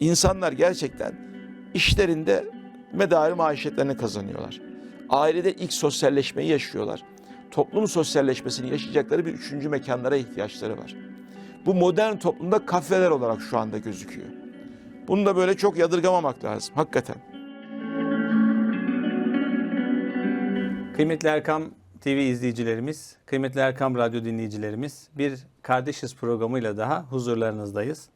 insanlar gerçekten işlerinde medari maişetlerini kazanıyorlar. Ailede ilk sosyalleşmeyi yaşıyorlar. Toplum sosyalleşmesini yaşayacakları bir üçüncü mekanlara ihtiyaçları var. Bu modern toplumda kafeler olarak şu anda gözüküyor. Bunu da böyle çok yadırgamamak lazım hakikaten. Kıymetli Erkam TV izleyicilerimiz, kıymetli Erkam Radyo dinleyicilerimiz, bir Kardeşiz programıyla daha huzurlarınızdayız.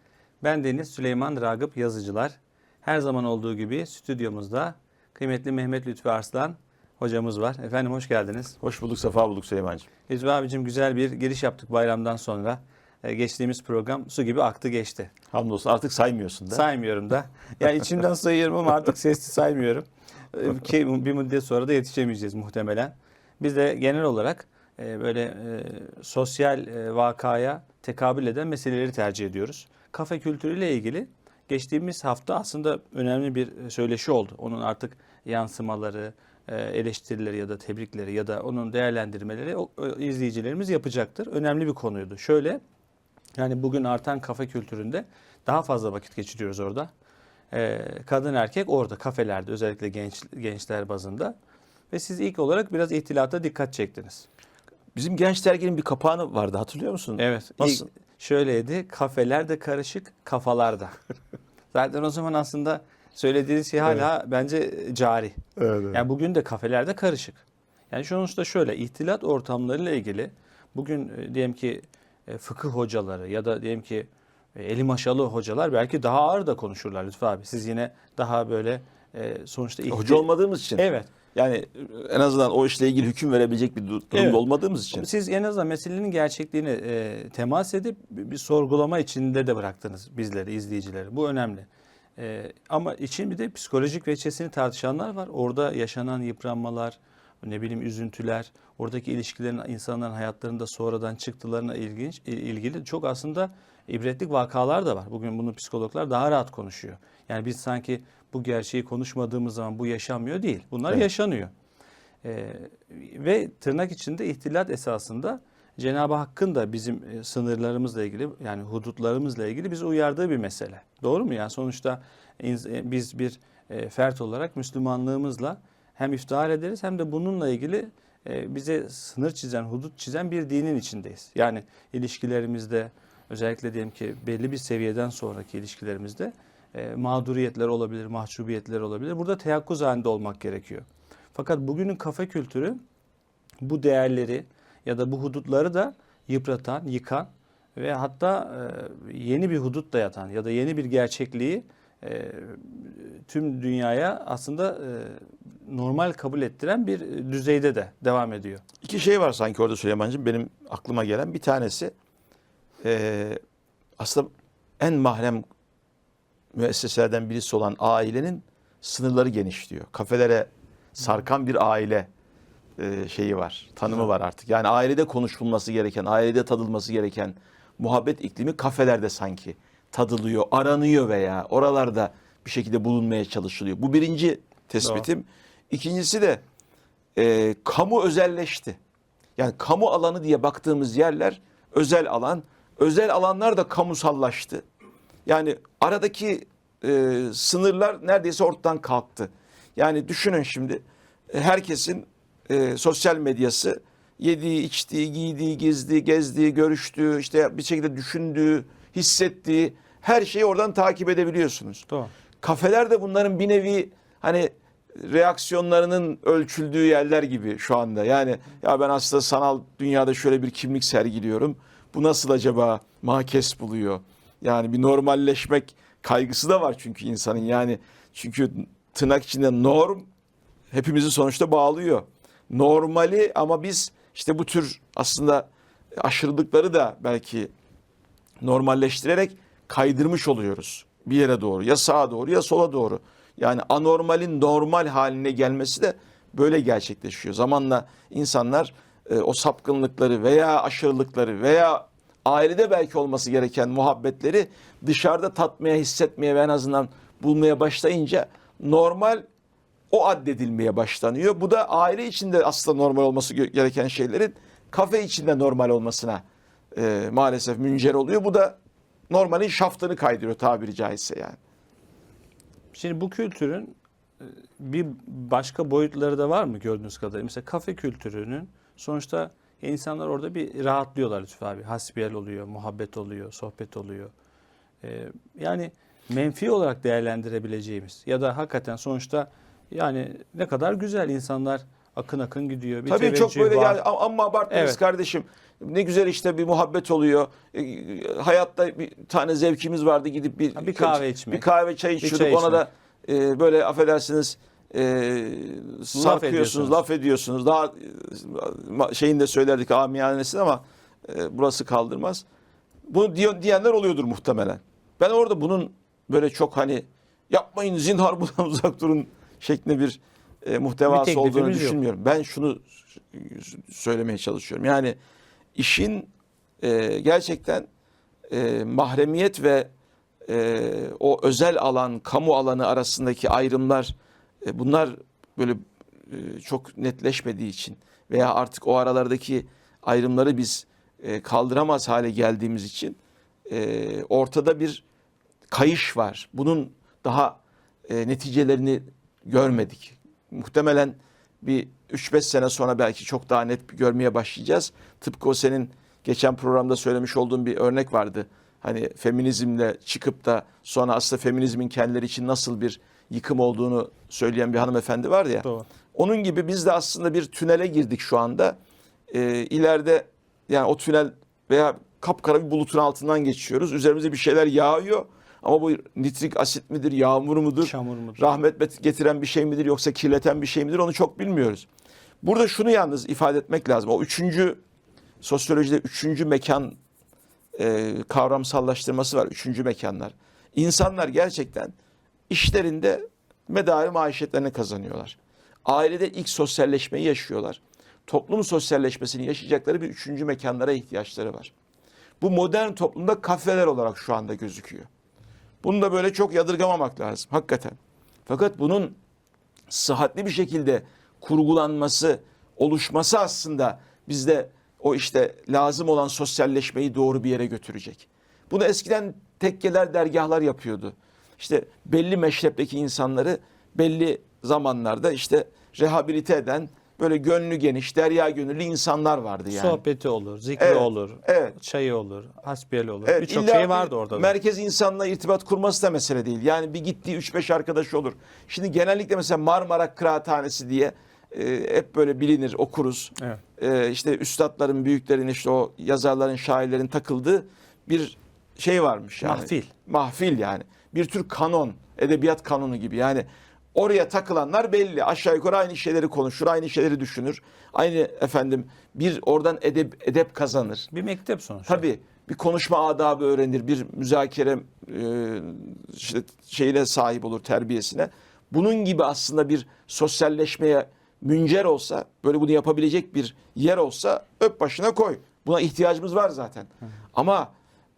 Ben Deniz Süleyman Ragıp Yazıcılar. Her zaman olduğu gibi stüdyomuzda kıymetli Mehmet Lütfü Arslan hocamız var. Efendim hoş geldiniz. Hoş bulduk, sefa bulduk Süleyman'cığım. Lütfü abicim güzel bir giriş yaptık bayramdan sonra. Ee, Geçtiğimiz program su gibi aktı geçti. Hamdolsun artık saymıyorsun da. Saymıyorum da. Yani içimden sayıyorum ama artık sesli saymıyorum. Ee, Ki bir müddet sonra da yetişemeyeceğiz muhtemelen. Biz de genel olarak e, böyle e, sosyal e, vakaya tekabül eden meseleleri tercih ediyoruz. Kafe kültürüyle ilgili geçtiğimiz hafta aslında önemli bir söyleşi oldu. Onun artık yansımaları, e, eleştirileri ya da tebrikleri ya da onun değerlendirmeleri o izleyicilerimiz yapacaktır. Önemli bir konuydu. Şöyle yani bugün artan kafe kültüründe daha fazla vakit geçiriyoruz orada. Kadın erkek orada kafelerde özellikle genç gençler bazında. Ve siz ilk olarak biraz ihtilata dikkat çektiniz. Bizim genç derginin bir kapağını vardı hatırlıyor musun? Evet. Nasıl? ilk şöyleydi. Kafeler de karışık, kafalarda. Zaten o zaman aslında söylediğiniz şey hala bence cari. Evet, evet. Yani bugün de kafelerde karışık. Yani sonuçta şöyle ihtilat ortamlarıyla ilgili bugün e, diyelim ki e, fıkıh hocaları ya da diyelim ki e, eli maşalı hocalar belki daha ağır da konuşurlar Lütfü abi. Siz yine daha böyle sonuçta ihti- Hoca olmadığımız için. Evet. Yani en azından o işle ilgili hüküm verebilecek bir du- durumda Evet. olmadığımız için. Siz en azından meselenin gerçekliğini e, temas edip bir bir sorgulama içinde de bıraktınız bizleri, izleyicileri. Bu önemli. E, ama için bir de psikolojik veçesini tartışanlar var. Orada yaşanan yıpranmalar, ne bileyim üzüntüler, oradaki ilişkilerin insanların hayatlarında sonradan çıktılarına ilginç ilgili çok aslında ibretlik vakalar da var. Bugün bunu psikologlar daha rahat konuşuyor. Yani biz sanki bu gerçeği konuşmadığımız zaman bu yaşanmıyor değil. Bunlar Evet. yaşanıyor. Ee, ve tırnak içinde ihtilat esasında Cenab-ı Hakk'ın da bizim e, sınırlarımızla ilgili yani hudutlarımızla ilgili bizi uyardığı bir mesele. Doğru mu? Yani sonuçta e, biz bir e, fert olarak Müslümanlığımızla hem iftihar ederiz hem de bununla ilgili bize sınır çizen, hudut çizen bir dinin içindeyiz. Yani ilişkilerimizde özellikle diyelim ki belli bir seviyeden sonraki ilişkilerimizde e, mağduriyetler olabilir, mahcubiyetler olabilir. Burada teyakkuz halinde olmak gerekiyor. Fakat bugünün kafe kültürü bu değerleri ya da bu hudutları da yıpratan, yıkan ve hatta e, yeni bir hudut da yatan ya da yeni bir gerçekliği e, tüm dünyaya aslında normal kabul ettiren bir düzeyde de devam ediyor. İki şey var sanki orada Süleyman'cığım benim aklıma gelen. Bir tanesi aslında en mahrem müesseselerden birisi olan ailenin sınırları genişliyor. Kafelere sarkan bir aile eee, şeyi var, tanımı var artık. Yani ailede konuşulması gereken, ailede tadılması gereken muhabbet iklimi kafelerde sanki tadılıyor, aranıyor veya oralarda bir şekilde bulunmaya çalışılıyor. Bu birinci tespitim. İkincisi de e, kamu özelleşti. Yani kamu alanı diye baktığımız yerler özel alan. Özel alanlar da kamusallaştı. Yani aradaki e, sınırlar neredeyse ortadan kalktı. Yani düşünün şimdi herkesin e, sosyal medyası yediği, içtiği, giydiği, gezdiği, gezdiği, görüştüğü, işte bir şekilde düşündüğü, hissettiği her şeyi oradan takip edebiliyorsunuz. Doğru. Kafeler de bunların bir nevi hani reaksiyonlarının ölçüldüğü yerler gibi şu anda. Yani ya ben aslında sanal dünyada şöyle bir kimlik sergiliyorum. Bu nasıl acaba mahkes buluyor? Yani bir normalleşmek kaygısı da var çünkü insanın. Yani çünkü tırnak içinde norm hepimizi sonuçta bağlıyor. Normali ama biz işte bu tür aslında aşırılıkları da belki normalleştirerek kaydırmış oluyoruz bir yere doğru. Ya sağa doğru ya sola doğru. Yani anormalin normal haline gelmesi de böyle gerçekleşiyor. Zamanla insanlar e, o sapkınlıkları veya aşırılıkları veya ailede belki olması gereken muhabbetleri dışarıda tatmaya, hissetmeye ve en azından bulmaya başlayınca normal o addedilmeye başlanıyor. Bu da aile içinde aslında normal olması gereken şeylerin kafe içinde normal olmasına e, maalesef müncer oluyor. Bu da normalin şaftını kaydırıyor tabiri caizse yani. Şimdi bu kültürün e, bir başka boyutları da var mı gördüğünüz kadarıyla? Mesela kafe kültürünün sonuçta insanlar orada bir rahatlıyorlar Lütfü abi. Hasbiyel oluyor, muhabbet oluyor, sohbet oluyor. Ee, yani menfi olarak değerlendirebileceğimiz ya da hakikaten sonuçta yani ne kadar güzel insanlar akın akın gidiyor. Bir Tabii çok böyle var. yani ama abartmayız Evet. kardeşim. Ne güzel işte bir muhabbet oluyor. E, Hayatta bir tane zevkimiz vardı gidip bir Ha, bir kahve içmek. Bir kahve çay içiyorduk. Ona da e, böyle affedersiniz e, sarkıyorsunuz, ediyorsunuz. laf ediyorsunuz. Daha e, şeyini de söylerdik amiyanesini ama e, burası kaldırmaz. Bunu diyor, diyenler oluyordur muhtemelen. Ben orada bunun böyle çok hani yapmayın zinhar bundan uzak durun şeklinde bir e, muhtevası Bir olduğunu teklifimiz yok. düşünmüyorum. Ben şunu söylemeye çalışıyorum. Yani işin e, gerçekten e, mahremiyet ve e, o özel alan, kamu alanı arasındaki ayrımlar e, bunlar böyle e, çok netleşmediği için veya artık o aralardaki ayrımları biz e, kaldıramaz hale geldiğimiz için ortada bir kayış var. Bunun daha neticelerini görmedik. Muhtemelen bir 3-5 sene sonra belki çok daha net görmeye başlayacağız. Tıpkı o senin geçen programda söylemiş olduğun bir örnek vardı. Hani feminizmle çıkıp da sonra aslında feminizmin kendileri için nasıl bir yıkım olduğunu söyleyen bir hanımefendi vardı ya. Doğru. Onun gibi biz de aslında bir tünele girdik şu anda. Ee, ileride yani o tünel veya kapkara bir bulutun altından geçiyoruz. Üzerimize bir şeyler yağıyor. Ama bu nitrik asit midir, yağmur mudur, Çamur mudur? rahmet getiren bir şey midir yoksa kirleten bir şey midir onu çok bilmiyoruz. Burada şunu yalnız ifade etmek lazım. O üçüncü sosyolojide üçüncü mekan e, kavramsallaştırması var. Üçüncü mekanlar. İnsanlar gerçekten işlerinde medarı maişetlerini kazanıyorlar. Ailede ilk sosyalleşmeyi yaşıyorlar. Toplum sosyalleşmesini yaşayacakları bir üçüncü mekanlara ihtiyaçları var. Bu modern toplumda kafeler olarak şu anda gözüküyor. Bunu da böyle çok yadırgamamak lazım hakikaten. Fakat bunun sıhhatli bir şekilde kurgulanması, oluşması aslında bizde o işte lazım olan sosyalleşmeyi doğru bir yere götürecek. Bunu eskiden tekkeler, dergahlar yapıyordu. İşte belli meşrepteki insanları belli zamanlarda işte rehabilite eden böyle gönlü geniş, derya gönüllü insanlar vardı yani. Sohbeti olur, zikri Evet, olur, evet. çayı olur, hasbiyeli olur. Evet, Birçok şey vardı orada. da. Merkez insanla irtibat kurması da mesele değil. Yani bir gittiği 3-5 arkadaş olur. Şimdi genellikle mesela Marmara Kıraathanesi diye e, hep böyle bilinir, okuruz. Evet. E, işte üstadların, büyüklerin, işte o yazarların, şairlerin takıldığı bir şey varmış yani. Mahfil. Mahfil yani. Bir tür kanon, edebiyat kanonu gibi. Yani oraya takılanlar belli. Aşağı yukarı aynı şeyleri konuşur, aynı şeyleri düşünür. Aynı efendim bir oradan edep, edep kazanır. Bir mektep sonuçta. Tabii bir konuşma adabı öğrenir, bir müzakere e, işte şeyine sahip olur terbiyesine. Bunun gibi aslında bir sosyalleşmeye müncer olsa, böyle bunu yapabilecek bir yer olsa öp başına koy. Buna ihtiyacımız var zaten. Ama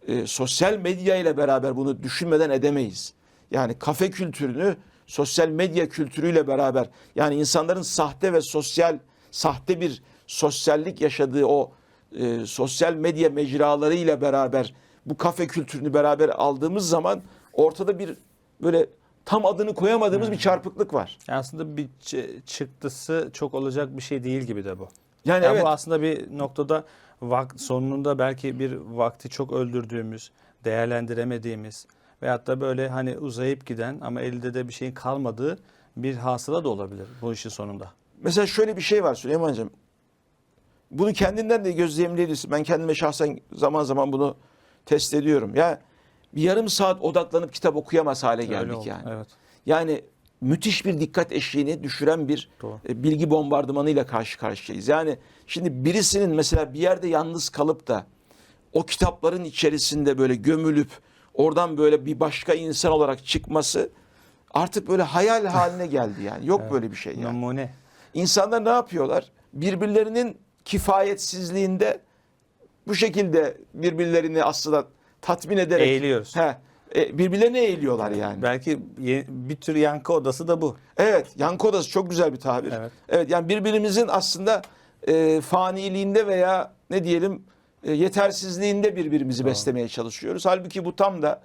e, sosyal medya ile beraber bunu düşünmeden edemeyiz. Yani kafe kültürünü sosyal medya kültürüyle beraber yani insanların sahte ve sosyal sahte bir sosyallik yaşadığı o e, sosyal medya mecralarıyla beraber bu kafe kültürünü beraber aldığımız zaman ortada bir böyle tam adını koyamadığımız bir çarpıklık var. Aslında bir çıktısı çok olacak bir şey değil gibi de bu. Yani Yani evet bu aslında bir noktada vak sonunda belki bir vakti çok öldürdüğümüz, değerlendiremediğimiz veyahut da böyle hani uzayıp giden ama elde de bir şeyin kalmadığı bir hasıla da olabilir bu işin sonunda. Mesela şöyle bir şey var Süleyman'cığım. Bunu kendinden de gözlemleyebilirsin. Ben kendime şahsen zaman zaman bunu test ediyorum. Ya bir yarım saat odaklanıp kitap okuyamaz hale Öyle geldik oldu, yani. Evet. Yani müthiş bir dikkat eşiğini düşüren bir Doğru. e, bilgi bombardımanıyla karşı karşıyayız. Yani şimdi birisinin mesela bir yerde yalnız kalıp da o kitapların içerisinde böyle gömülüp oradan böyle bir başka insan olarak çıkması artık böyle hayal haline geldi yani. Yok böyle bir şey yani. Numune. İnsanlar ne yapıyorlar? Birbirlerinin kifayetsizliğinde bu şekilde birbirlerini aslında tatmin ederek Eğiliyoruz. He, e, birbirlerine eğiliyorlar yani. Belki ye- bir tür yankı odası da bu. Evet, yankı odası çok güzel bir tabir. Evet. Evet, yani birbirimizin aslında e, faniliğinde veya ne diyelim e, yetersizliğinde birbirimizi beslemeye çalışıyoruz. Halbuki bu tam da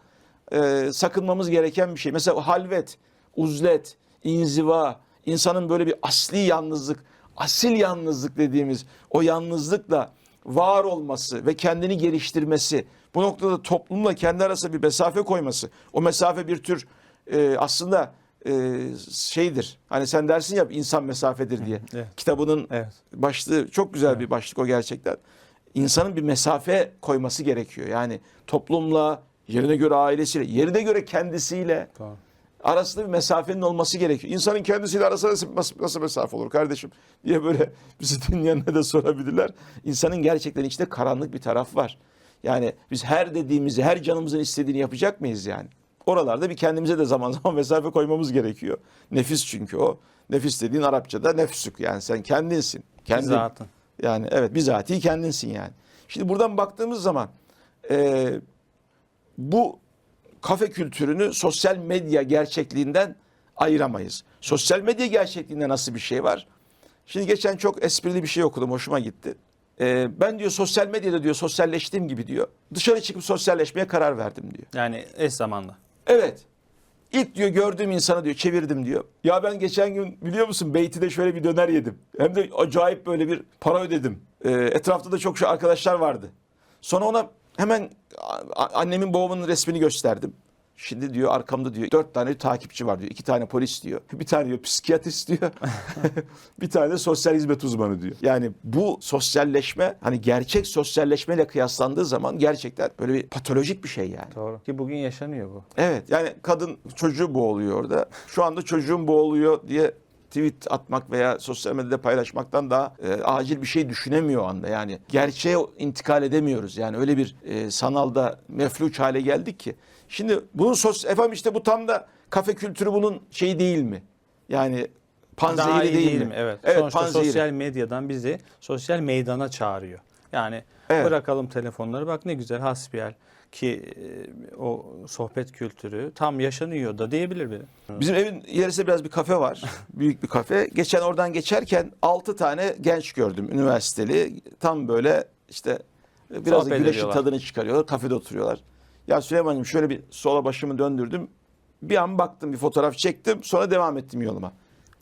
e, sakınmamız gereken bir şey. Mesela halvet, uzlet, inziva, insanın böyle bir asli yalnızlık, asil yalnızlık dediğimiz o yalnızlıkla var olması ve kendini geliştirmesi, bu noktada toplumla kendi arasında bir mesafe koyması, o mesafe bir tür e, aslında e, şeydir. Hani sen dersin ya insan mesafedir diye. Evet. Kitabının Evet. başlığı çok güzel bir başlık o gerçekten. İnsanın bir mesafe koyması gerekiyor. Yani toplumla, yerine göre ailesiyle, yerine göre kendisiyle Doğru. Arasında bir mesafenin olması gerekiyor. İnsanın kendisiyle arasında nasıl, nasıl, nasıl mesafe olur kardeşim diye böyle bizi dinleyenler de sorabilirler. İnsanın gerçekten içinde karanlık bir taraf var. Yani biz her dediğimizi, her canımızın istediğini yapacak mıyız yani? Oralarda bir kendimize de zaman zaman mesafe koymamız gerekiyor. Nefis çünkü o. Nefis dediğin Arapçada nefsük yani sen kendinsin. Kendin. Zaten. Yani evet bizatihi kendinsin yani. Şimdi buradan baktığımız zaman e, bu kafe kültürünü sosyal medya gerçekliğinden ayıramayız. Sosyal medya gerçekliğinde nasıl bir şey var? Şimdi geçen çok esprili bir şey okudum hoşuma gitti. E, ben diyor sosyal medyada diyor sosyalleştiğim gibi diyor. Dışarı çıkıp sosyalleşmeye karar verdim diyor. Yani eş zamanlı. Evet. İlk diyor gördüğüm insanı diyor çevirdim diyor. Ya ben geçen gün biliyor musun Beyti'de şöyle bir döner yedim. Hem de acayip böyle bir para ödedim. Ee, etrafta da çok şu arkadaşlar vardı. Sonra ona hemen annemin babamın resmini gösterdim. Şimdi diyor arkamda diyor dört tane takipçi var diyor. iki tane polis diyor. Bir tane diyor psikiyatrist diyor. bir tane de sosyal hizmet uzmanı diyor. Yani bu sosyalleşme hani gerçek sosyalleşmeyle kıyaslandığı zaman gerçekten böyle bir patolojik bir şey yani. Doğru. Ki bugün yaşanıyor bu. Evet yani kadın çocuğu boğuluyor orada. Şu anda çocuğum boğuluyor diye tweet atmak veya sosyal medyada paylaşmaktan daha e, acil bir şey düşünemiyor o anda. Yani gerçeğe intikal edemiyoruz. Yani öyle bir e, sanalda mefluç hale geldik ki. Şimdi bunun sos efendim işte bu tam da kafe kültürü bunun şeyi değil mi? Yani panzehiri Daha iyi değil, değil mi? mi? Evet. Evet Sonuçta panzehiri. sosyal medyadan bizi sosyal meydana çağırıyor. Yani Evet. bırakalım telefonları bak ne güzel hasbihal ki e, o sohbet kültürü tam yaşanıyor da diyebilir biri. Bizim evin ilerisinde biraz bir kafe var. Büyük bir kafe. Geçen oradan geçerken 6 tane genç gördüm üniversiteli. Tam böyle işte biraz da güneşin tadını çıkarıyorlar. Kafede oturuyorlar. Ya Süleyman'cığım şöyle bir sola başımı döndürdüm. Bir an baktım bir fotoğraf çektim. Sonra devam ettim yoluma.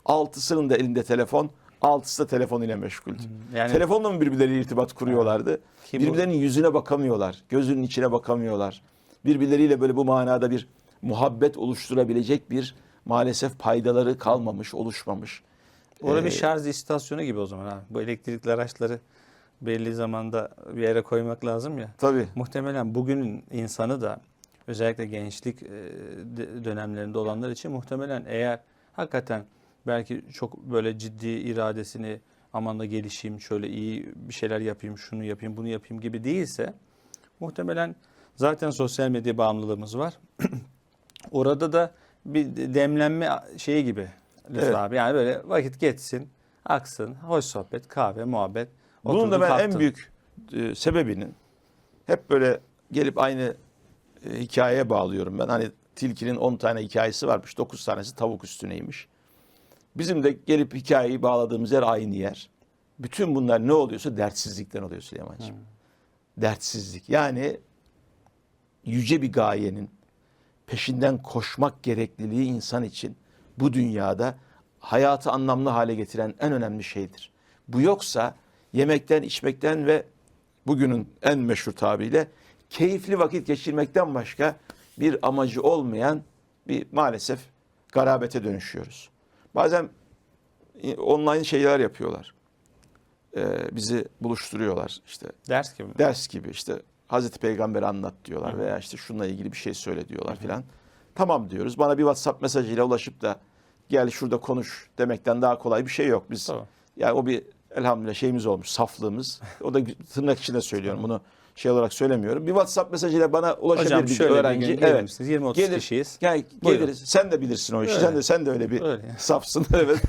Altısının da elinde telefon. Altısı da telefon ile meşguldü. Yani Telefonla mı birbirleriyle irtibat kuruyorlardı? Ki bu- Birbirlerinin yüzüne bakamıyorlar. Gözünün içine bakamıyorlar. Birbirleriyle böyle bu manada bir muhabbet oluşturabilecek bir maalesef paydaları kalmamış, oluşmamış. orada Ee, bir şarj istasyonu gibi o zaman abi. Bu elektrikli araçları belli zamanda bir yere koymak lazım ya. Tabii. Muhtemelen bugünün insanı da özellikle gençlik e, de- dönemlerinde olanlar için muhtemelen eğer hakikaten belki çok böyle ciddi iradesini aman da gelişeyim, şöyle iyi bir şeyler yapayım, şunu yapayım, bunu yapayım gibi değilse muhtemelen zaten sosyal medya bağımlılığımız var. Orada da bir demlenme şeyi gibi Lütfü Evet. abi. Yani böyle vakit geçsin, aksın, hoş sohbet, kahve, muhabbet. Bunun da ben en kalktın. büyük e, sebebinin hep böyle gelip aynı e, hikayeye bağlıyorum ben. Hani tilkinin 10 tane hikayesi varmış. 9 tanesi tavuk üstüneymiş. Bizim de gelip hikayeyi bağladığımız yer aynı yer. Bütün bunlar ne oluyorsa dertsizlikten oluyor Süleyman'cığım. Dertsizlik. Yani yüce bir gayenin peşinden koşmak gerekliliği insan için bu dünyada hayatı anlamlı hale getiren en önemli şeydir. Bu yoksa yemekten, içmekten ve bugünün en meşhur tabiriyle keyifli vakit geçirmekten başka bir amacı olmayan bir maalesef garabete dönüşüyoruz. Bazen online şeyler yapıyorlar. Ee, bizi buluşturuyorlar işte Ders gibi. ders gibi işte Hazreti Peygamber'i anlat diyorlar veya işte şununla ilgili bir şey söyle diyorlar filan. Tamam diyoruz. Bana bir WhatsApp mesajıyla ulaşıp da gel şurada konuş demekten daha kolay bir şey yok. Biz Tamam. yani o bir elhamdülillah şeyimiz olmuş, saflığımız. O da tırnak içinde söylüyorum. Bunu şey olarak söylemiyorum. Bir WhatsApp mesajıyla bana ulaşabilir Hocam bir şöyle öğrenci. bir gün evet. misiniz? 20-30 Gelir. kişiyiz. Yani Buyurun. geliriz. Sen de bilirsin o işi. Öyle. Sen de sen de öyle bir Öyle. safsın. evet.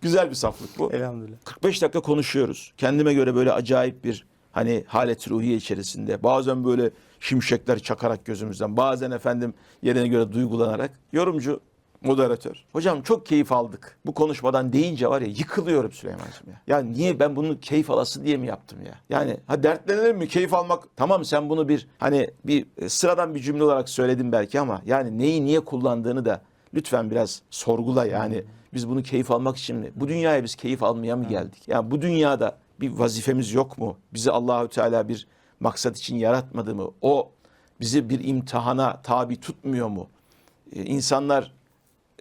Güzel bir saflık bu. Elhamdülillah. 45 dakika konuşuyoruz. Kendime göre böyle acayip bir hani halet ruhiye içerisinde. Bazen böyle şimşekler çakarak gözümüzden. Bazen efendim yerine göre duygulanarak. Yorumcu, moderatör. Hocam çok keyif aldık. Bu konuşmadan deyince var ya yıkılıyorum Süleyman'cığım ya. Ya niye ben bunu keyif alası diye mi yaptım ya? Yani ha dertlenilir mi? Keyif almak. Tamam sen bunu bir hani bir e, sıradan bir cümle olarak söyledin belki ama yani neyi niye kullandığını da lütfen biraz sorgula yani. Biz bunu keyif almak için mi? Bu dünyaya biz keyif almaya mı geldik? Yani bu dünyada bir vazifemiz yok mu? Bizi Allahü Teala bir maksat için yaratmadı mı? O bizi bir imtihana tabi tutmuyor mu? Ee, İnsanlar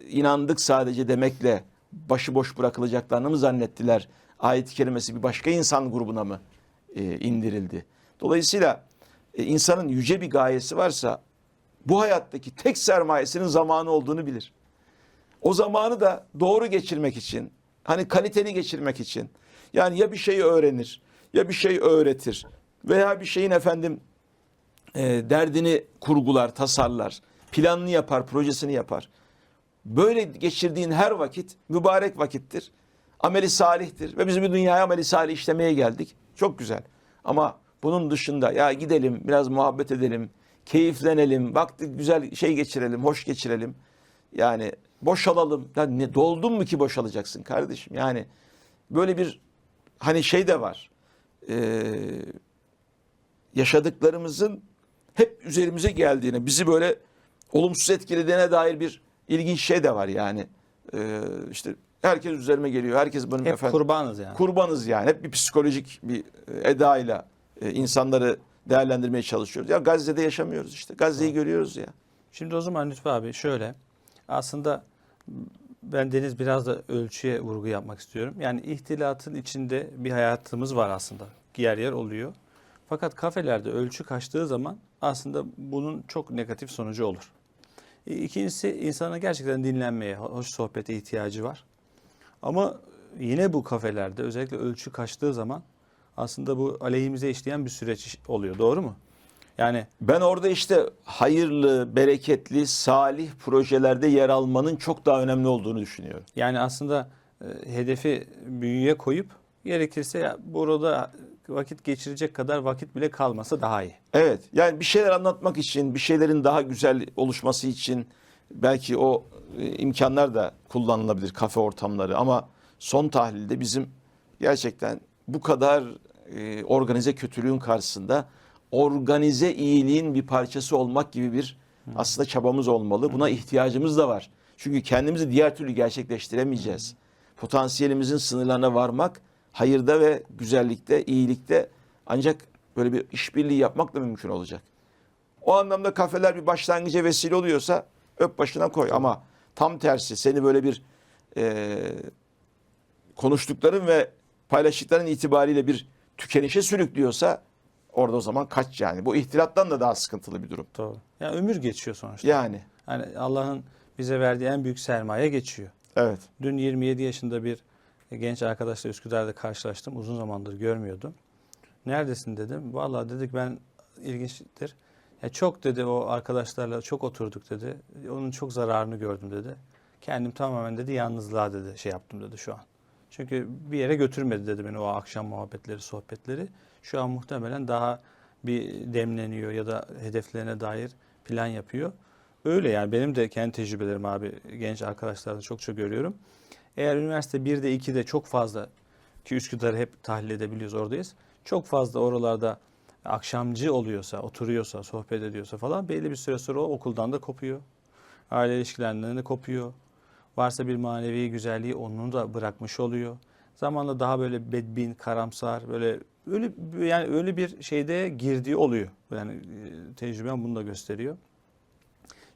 inandık sadece demekle başıboş bırakılacaklarını mı zannettiler? Ayet-i kerimesi bir başka insan grubuna mı e, indirildi? Dolayısıyla e, insanın yüce bir gayesi varsa bu hayattaki tek sermayesinin zamanı olduğunu bilir. O zamanı da doğru geçirmek için, hani kaliteli geçirmek için. Yani ya bir şeyi öğrenir, ya bir şey öğretir veya bir şeyin efendim e, derdini kurgular, tasarlar, planını yapar, projesini yapar. Böyle geçirdiğin her vakit mübarek vakittir. Ameli salihtir ve biz bu dünyaya ameli salih işlemeye geldik. Çok güzel. Ama bunun dışında ya gidelim biraz muhabbet edelim, keyiflenelim, vakti güzel şey geçirelim, hoş geçirelim. Yani boşalalım. Ya ne doldun mu ki boşalacaksın kardeşim? Yani böyle bir hani şey de var. Ee, yaşadıklarımızın hep üzerimize geldiğine, bizi böyle olumsuz etkilediğine dair bir ilginç şey de var yani. Ee, işte herkes üzerime geliyor. Herkes benim Hep efendim kurbanız yani. kurbanız yani. Hep bir psikolojik bir e, edayla e, insanları değerlendirmeye çalışıyoruz. Ya Gazze'de yaşamıyoruz işte. Gazze'yi görüyoruz ya. Şimdi o zaman Lütfü abi şöyle. Aslında ben Deniz biraz da ölçüye vurgu yapmak istiyorum. Yani ihtilatın içinde bir hayatımız var aslında. Yer yer oluyor. Fakat kafelerde ölçü kaçtığı zaman aslında bunun çok negatif sonucu olur. E, İkincisi insana gerçekten dinlenmeye, hoş sohbete ihtiyacı var. Ama yine bu kafelerde özellikle ölçü kaçtığı zaman aslında bu aleyhimize işleyen bir süreç oluyor. Doğru mu? Yani Ben orada işte hayırlı, bereketli, salih projelerde yer almanın çok daha önemli olduğunu düşünüyorum. Yani aslında e, hedefi büyüye koyup gerekirse ya burada vakit geçirecek kadar vakit bile kalmasa daha iyi. Evet. Yani bir şeyler anlatmak için, bir şeylerin daha güzel oluşması için belki o e, imkanlar da kullanılabilir kafe ortamları ama son tahlilde bizim gerçekten bu kadar e, organize kötülüğün karşısında organize iyiliğin bir parçası olmak gibi bir aslında çabamız olmalı. Buna ihtiyacımız da var. Çünkü kendimizi diğer türlü gerçekleştiremeyeceğiz. Potansiyelimizin sınırlarına varmak hayırda ve güzellikte, iyilikte ancak böyle bir işbirliği yapmakla mümkün olacak. O anlamda kafeler bir başlangıca vesile oluyorsa öp başına koy ama tam tersi seni böyle bir e, konuştukların ve paylaştıkların itibariyle bir tükenişe sürüklüyorsa orada o zaman kaç yani. Bu ihtilattan da daha sıkıntılı bir durum. Doğru. Yani ömür geçiyor sonuçta. Yani Yani Allah'ın bize verdiği en büyük sermaye geçiyor. evet. Dün 27 yaşında bir genç arkadaşla Üsküdar'da karşılaştım. Uzun zamandır görmüyordum. Neredesin dedim. Vallahi dedik ben ilginçtir. Ya çok dedi o arkadaşlarla çok oturduk dedi. Onun çok zararını gördüm dedi. Kendim tamamen dedi yalnızlığa dedi şey yaptım dedi şu an. Çünkü bir yere götürmedi dedi beni o akşam muhabbetleri, sohbetleri. Şu an muhtemelen daha bir demleniyor ya da hedeflerine dair plan yapıyor. Öyle yani benim de kendi tecrübelerim abi genç arkadaşlarda çokça görüyorum. Eğer üniversite 1'de 2'de çok fazla ki Üsküdar'ı hep tahlil edebiliyoruz oradayız. Çok fazla oralarda akşamcı oluyorsa, oturuyorsa, sohbet ediyorsa falan belli bir süre sonra o okuldan da kopuyor. Aile ilişkilerinden de kopuyor. Varsa bir manevi güzelliği onu da bırakmış oluyor. Zamanla daha böyle bedbin, karamsar, böyle öyle yani öyle bir şeyde girdiği oluyor. Yani e, tecrübem bunu da gösteriyor.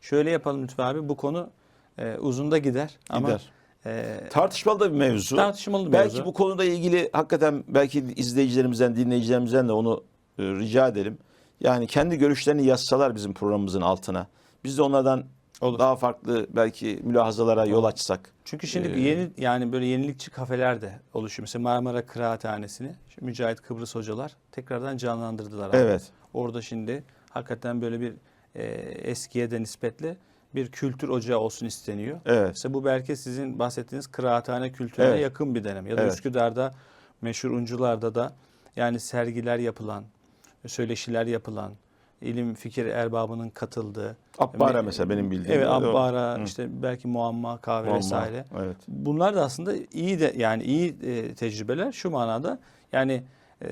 Şöyle yapalım lütfen abi. Bu konu e, uzun da gider. Ama Gider. E, Tartışmalı da bir mevzu. tartışmalı bir belki mevzu. bu konuda ilgili hakikaten belki izleyicilerimizden, dinleyicilerimizden de onu e, rica edelim. Yani kendi görüşlerini yazsalar bizim programımızın altına. Biz de onlardan Olur. daha farklı belki mülahazalara yol açsak. Çünkü şimdi Ee, yeni yani böyle yenilikçi kafeler de oluşuyor. Mesela Marmara Kıraathanesi'ni Mücahit Kıbrıs hocalar tekrardan canlandırdılar. abi. Evet. Orada şimdi hakikaten böyle bir e, eskiye de nispetle bir kültür ocağı olsun isteniyor. Evet. Mesela bu belki sizin bahsettiğiniz kıraathane kültürüne Evet. yakın bir deneyim. Ya da Evet. Üsküdar'da meşhur uncularda da yani sergiler yapılan, söyleşiler yapılan, ilim fikir erbabının katıldığı. Abbara Me- mesela benim bildiğim. Evet Abbara Hı. işte belki muamma kahve Muamma, vesaire. Evet. Bunlar da aslında iyi de yani iyi e, tecrübeler şu manada yani e,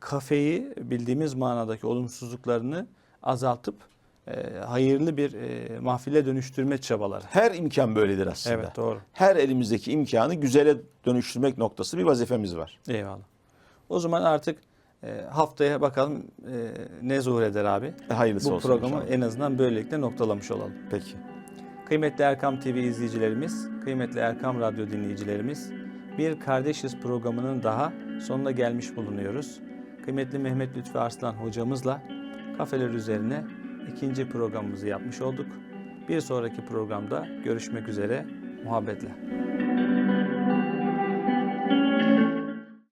kafeyi bildiğimiz manadaki olumsuzluklarını azaltıp e, hayırlı bir e, mahfile dönüştürme çabaları. Her imkan böyledir aslında. Evet doğru. Her elimizdeki imkanı güzele dönüştürmek noktası bir vazifemiz var. Eyvallah. O zaman artık e, haftaya bakalım e, ne zuhur eder abi. Hayırlısı Bu olsun programı inşallah. en azından böylelikle noktalamış olalım. Peki. Kıymetli Erkam TV izleyicilerimiz, kıymetli Erkam Radyo dinleyicilerimiz, bir Kardeşiz programının daha sonuna gelmiş bulunuyoruz. Kıymetli Mehmet Lütfi Arslan hocamızla kafeler üzerine ikinci programımızı yapmış olduk. Bir sonraki programda görüşmek üzere, muhabbetle.